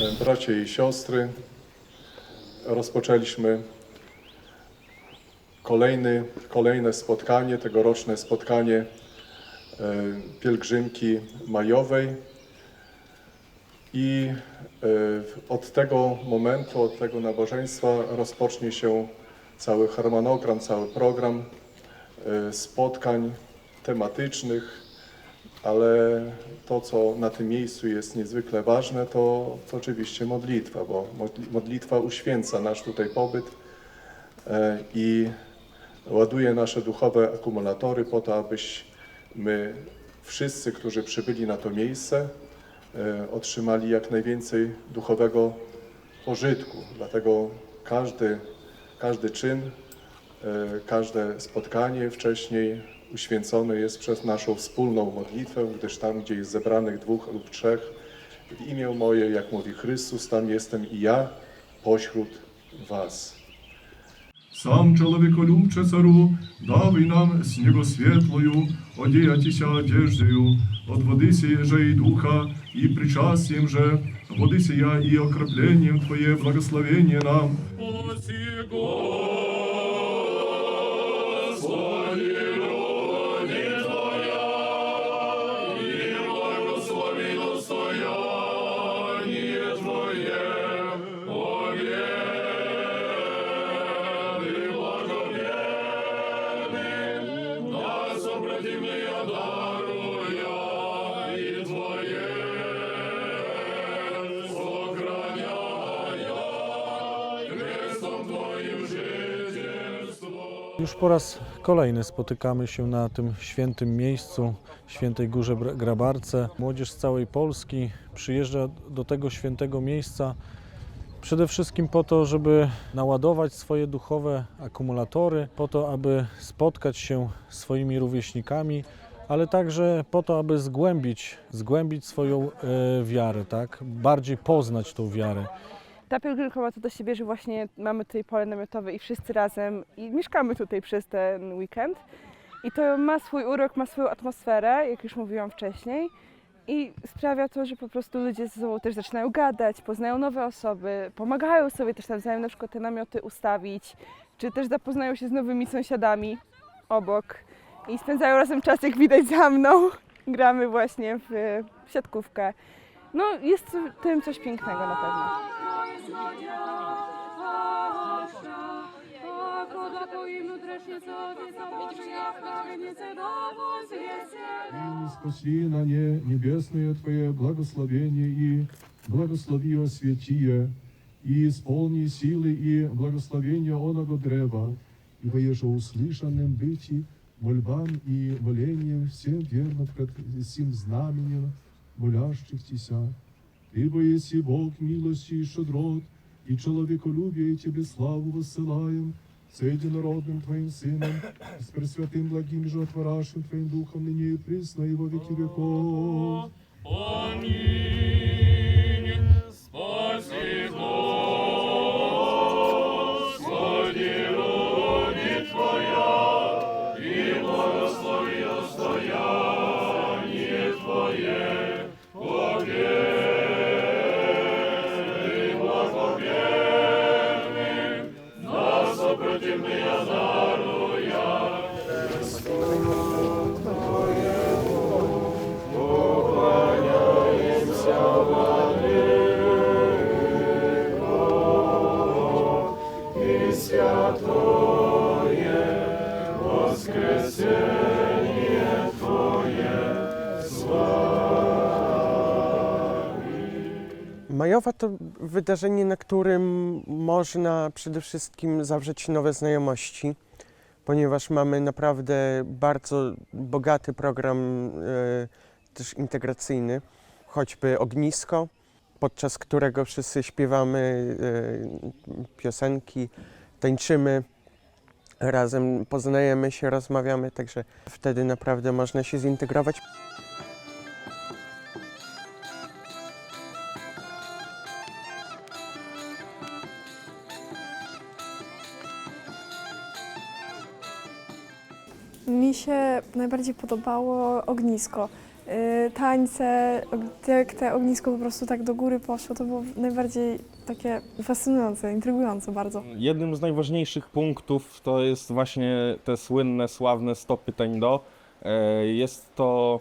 E, bracia i siostry, rozpoczęliśmy kolejny, kolejne spotkanie, tegoroczne spotkanie e, pielgrzymki majowej. I e, od tego momentu, od tego nabożeństwa rozpocznie się cały harmonogram, cały program e, spotkań tematycznych, ale to, co na tym miejscu jest niezwykle ważne, to, to oczywiście modlitwa, bo modli- modlitwa uświęca nasz tutaj pobyt e, i ładuje nasze duchowe akumulatory po to, abyśmy wszyscy, którzy przybyli na to miejsce, e, otrzymali jak najwięcej duchowego pożytku. Dlatego każdy, każdy czyn, e, każde spotkanie wcześniej uświęcone jest przez naszą wspólną modlitwę, gdyż tam, gdzie jest zebranych dwóch lub trzech, w imię moje, jak mówi Chrystus, tam jestem i ja pośród was. Сам чоловіколюбче цару, дави нам снігу світлою, одіятися одеждою, от води сіє же і духа, і причастием же, води сія і окроплением Твоє благословение нам. Оси Господи, Już po raz kolejny spotykamy się na tym świętym miejscu, świętej Górze Grabarce. Młodzież z całej Polski przyjeżdża do tego świętego miejsca przede wszystkim po to, żeby naładować swoje duchowe akumulatory, po to, aby spotkać się swoimi rówieśnikami, ale także po to, aby zgłębić, zgłębić swoją e, wiarę, tak? bardziej poznać tą wiarę. Ta pielgrzymka ma to do siebie, że właśnie mamy tutaj pole namiotowe i wszyscy razem i mieszkamy tutaj przez ten weekend. I to ma swój urok, ma swoją atmosferę, jak już mówiłam wcześniej. I sprawia to, że po prostu ludzie ze sobą też zaczynają gadać, poznają nowe osoby, pomagają sobie też nawzajem na przykład te namioty ustawić, czy też zapoznają się z nowymi sąsiadami obok i spędzają razem czas, jak widać za mną. Gramy właśnie w e, siatkówkę. No jest w tym coś pięknego na pewno. И спаси на не небесное Твое благословение и благослови осветие, и исполни силы и благословения оного древа, и воеже услышанным быти, мольбам и молением всем верно пред сим знаменем молящих Тися. Ибо еси Бог милости и щедрот, и человеколюбие, и Тебе славу воссылаем, с единородным Твоим Сыном, и с Пресвятым благим и животворящим Твоим Духом, ныне и присно, и во веки веков. Аминь. Majowa to wydarzenie, na którym można przede wszystkim zawrzeć nowe znajomości, ponieważ mamy naprawdę bardzo bogaty program e, też integracyjny, choćby ognisko, podczas którego wszyscy śpiewamy e, piosenki, tańczymy razem, poznajemy się, rozmawiamy, także wtedy naprawdę można się zintegrować. Się najbardziej podobało ognisko. y, tańce, jak te ognisko po prostu tak do góry poszło, to było najbardziej takie fascynujące, intrygujące bardzo. Jednym z najważniejszych punktów to jest właśnie te słynne, sławne 100 pytań do. E, Jest to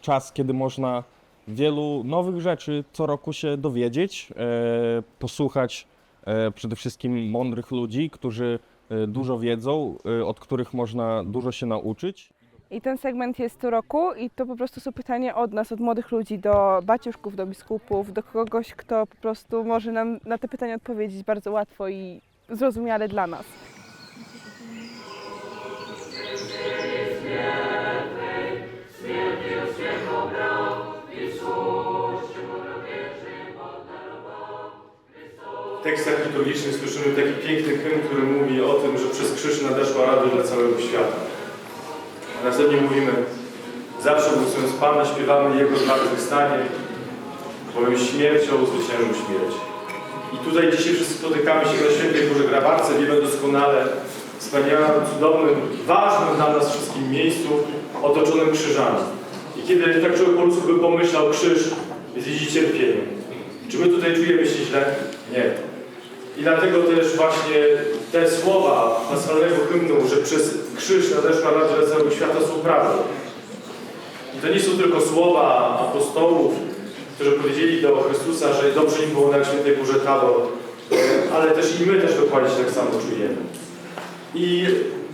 czas, kiedy można wielu nowych rzeczy co roku się dowiedzieć, e, posłuchać e, przede wszystkim mądrych ludzi, którzy dużo wiedzą, e, od których można dużo się nauczyć. I ten segment jest co roku i to po prostu są pytania od nas, od młodych ludzi do baciuszków, do biskupów, do kogoś, kto po prostu może nam na te pytania odpowiedzieć bardzo łatwo i zrozumiale dla nas. Tekstach liturgicznych słyszymy taki piękny hymn, który mówi o tym, że przez krzyż nadeszła radość dla całego świata. A następnie mówimy, zawsze głosując Pana, śpiewamy Jego zmartwychwstanie, bowiem śmiercią zwyciężył śmierć. I tutaj dzisiaj wszyscy spotykamy się na Świętej Górze Grabarce, wiemy doskonale, wspaniałym, cudownym, ważnym dla nas wszystkim miejscu, otoczonym krzyżami. I kiedy tak człowiek po ludzku by pomyślał, krzyż jest jeździ cierpieniem. Czy my tutaj czujemy się źle? Nie. I dlatego też właśnie te słowa paschalnego hymnu, że przez krzyż nadeszła radość dla całego świata są prawdą. I to nie są tylko słowa apostołów, którzy powiedzieli do Chrystusa, że dobrze im było na Świętej Górze Tabor, ale też i my też dokładnie się tak samo czujemy. I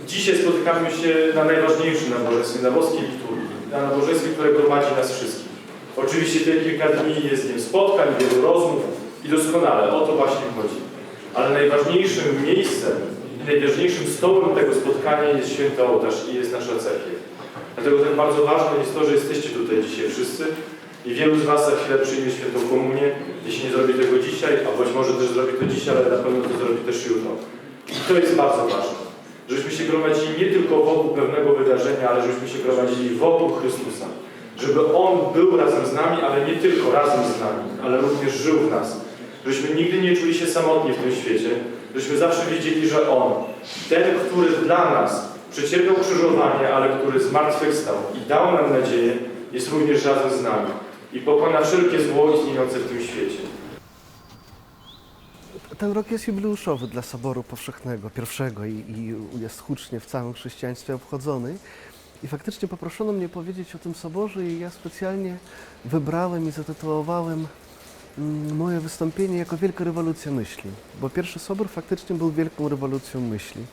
dzisiaj spotykamy się na najważniejszym nabożeństwie, na boskiej liturgii, na nabożeństwie, które gromadzi nas wszystkich. Oczywiście te kilka dni jest dniem spotkań, wielu rozmów i doskonale o to właśnie chodzi. Ale najważniejszym miejscem i najważniejszym stołem tego spotkania jest święty ołtarz i jest nasza cerkiew. Dlatego tak bardzo ważne jest to, że jesteście tutaj dzisiaj wszyscy i wielu z Was za chwilę przyjmie świętą komunię. Jeśli nie zrobi tego dzisiaj, a być może też zrobi to dzisiaj, ale na pewno to zrobi też jutro. I to jest bardzo ważne. Żebyśmy się gromadzili nie tylko wokół pewnego wydarzenia, ale żebyśmy się gromadzili wokół Chrystusa. Żeby On był razem z nami, ale nie tylko razem z nami, ale również żył w nas. Żebyśmy nigdy nie czuli się samotni w tym świecie, żebyśmy zawsze wiedzieli, że On, ten, który dla nas przecierpiał krzyżowanie, ale który zmartwychwstał i dał nam nadzieję, jest również razem z nami i pokona wszelkie zło istniejące w tym świecie. Ten rok jest jubileuszowy dla Soboru Powszechnego, pierwszego i, i jest hucznie w całym chrześcijaństwie obchodzony. I faktycznie poproszono mnie powiedzieć o tym Soborze i ja specjalnie wybrałem i zatytułowałem moje wystąpienie jako Wielka Rewolucja Myśli, bo pierwszy Sobór faktycznie był wielką rewolucją myśli,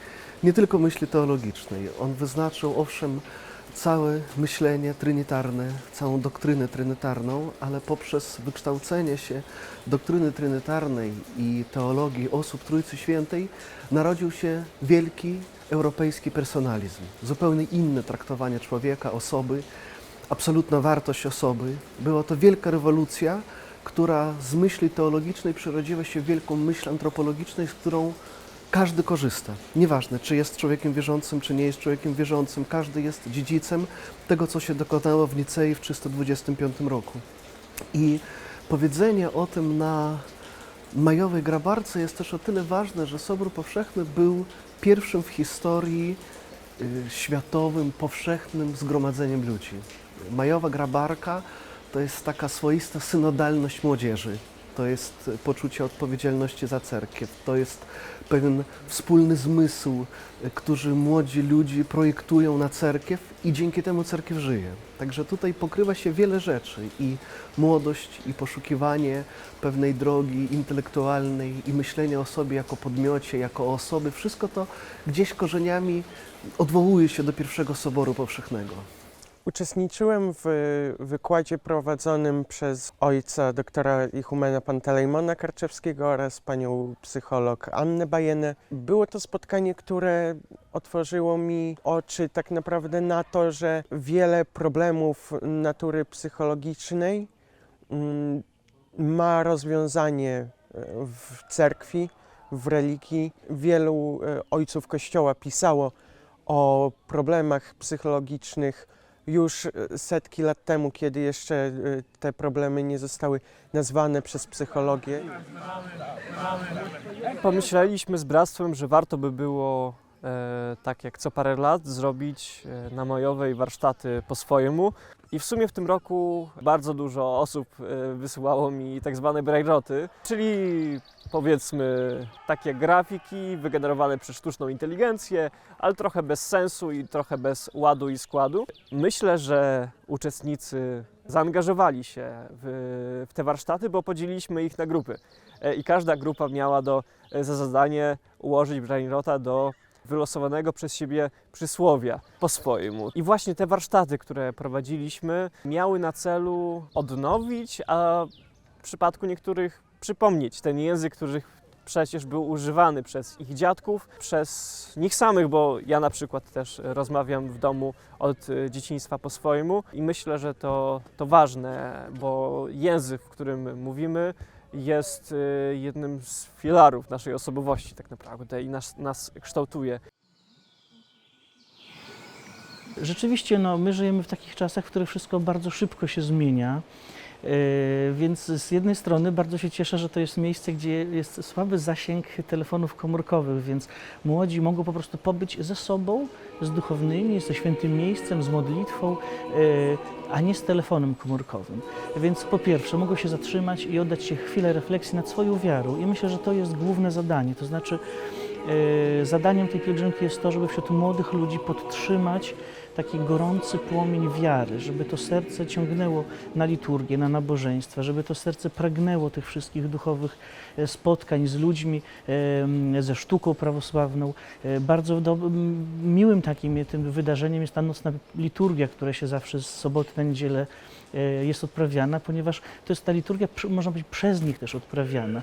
nie tylko myśli teologicznej. On wyznaczył owszem całe myślenie trinitarne, całą doktrynę trynitarną, ale poprzez wykształcenie się doktryny trynitarnej i teologii osób Trójcy Świętej narodził się wielki europejski personalizm, zupełnie inne traktowanie człowieka, osoby, absolutna wartość osoby. Była to wielka rewolucja, która z myśli teologicznej przerodziła się w wielką myśl antropologiczną, z którą każdy korzysta. Nieważne, czy jest człowiekiem wierzącym, czy nie jest człowiekiem wierzącym, każdy jest dziedzicem tego, co się dokonało w Nicei w 325 roku. I powiedzenie o tym na majowej grabarce jest też o tyle ważne, że Sobór Powszechny był pierwszym w historii y, światowym, powszechnym zgromadzeniem ludzi. Majowa grabarka to jest taka swoista synodalność młodzieży. To jest poczucie odpowiedzialności za cerkiew. To jest pewien wspólny zmysł, który młodzi ludzie projektują na cerkiew i dzięki temu cerkiew żyje. Także tutaj pokrywa się wiele rzeczy i młodość, i poszukiwanie pewnej drogi intelektualnej, i myślenie o sobie jako podmiocie, jako osoby. Wszystko to gdzieś korzeniami odwołuje się do pierwszego Soboru Powszechnego. Uczestniczyłem w wykładzie prowadzonym przez ojca doktora Ichumena Pantelejmona Karczewskiego oraz panią psycholog Annę Bajenę. Było to spotkanie, które otworzyło mi oczy tak naprawdę na to, że wiele problemów natury psychologicznej mm, ma rozwiązanie e, w cerkwi, w religii. Wielu e, ojców Kościoła pisało o problemach psychologicznych już e, setki lat temu, kiedy jeszcze e, te problemy nie zostały nazwane przez psychologię. Pomyśleliśmy z bractwem, że warto by było e, tak jak co parę lat, zrobić e, na majowej warsztaty po swojemu. I w sumie w tym roku bardzo dużo osób wysyłało mi tak zwane brailleroty, czyli powiedzmy takie grafiki wygenerowane przez sztuczną inteligencję, ale trochę bez sensu i trochę bez ładu i składu. Myślę, że uczestnicy zaangażowali się w, w te warsztaty, bo podzieliliśmy ich na grupy. E, I każda grupa miała do, e, za zadanie ułożyć brainrota do wylosowanego przez siebie przysłowia po swojemu. I właśnie te warsztaty, które prowadziliśmy, miały na celu odnowić, a w przypadku niektórych przypomnieć ten język, który przecież był używany przez ich dziadków, przez nich samych, bo ja na przykład też rozmawiam w domu od e, dzieciństwa po swojemu i myślę, że to, to ważne, bo język, w którym mówimy, jest e, jednym z filarów naszej osobowości tak naprawdę i nas, nas kształtuje. Rzeczywiście, no, my żyjemy w takich czasach, w których wszystko bardzo szybko się zmienia. Yy, Więc z jednej strony bardzo się cieszę, że to jest miejsce, gdzie jest słaby zasięg telefonów komórkowych, więc młodzi mogą po prostu pobyć ze sobą, z duchownymi, ze świętym miejscem, z modlitwą, yy, a nie z telefonem komórkowym. Więc po pierwsze mogą się zatrzymać i oddać się chwilę refleksji nad swoją wiarą i myślę, że to jest główne zadanie, to znaczy E, zadaniem tej pielgrzymki jest to, żeby wśród młodych ludzi podtrzymać taki gorący płomień wiary, żeby to serce ciągnęło na liturgię, na nabożeństwa, żeby to serce pragnęło tych wszystkich duchowych e, spotkań z ludźmi, e, ze sztuką prawosławną. Bardzo do, miłym takim tym wydarzeniem jest ta nocna liturgia, która się zawsze z soboty na niedzielę jest odprawiana, ponieważ to jest ta liturgia, można być przez nich też odprawiana.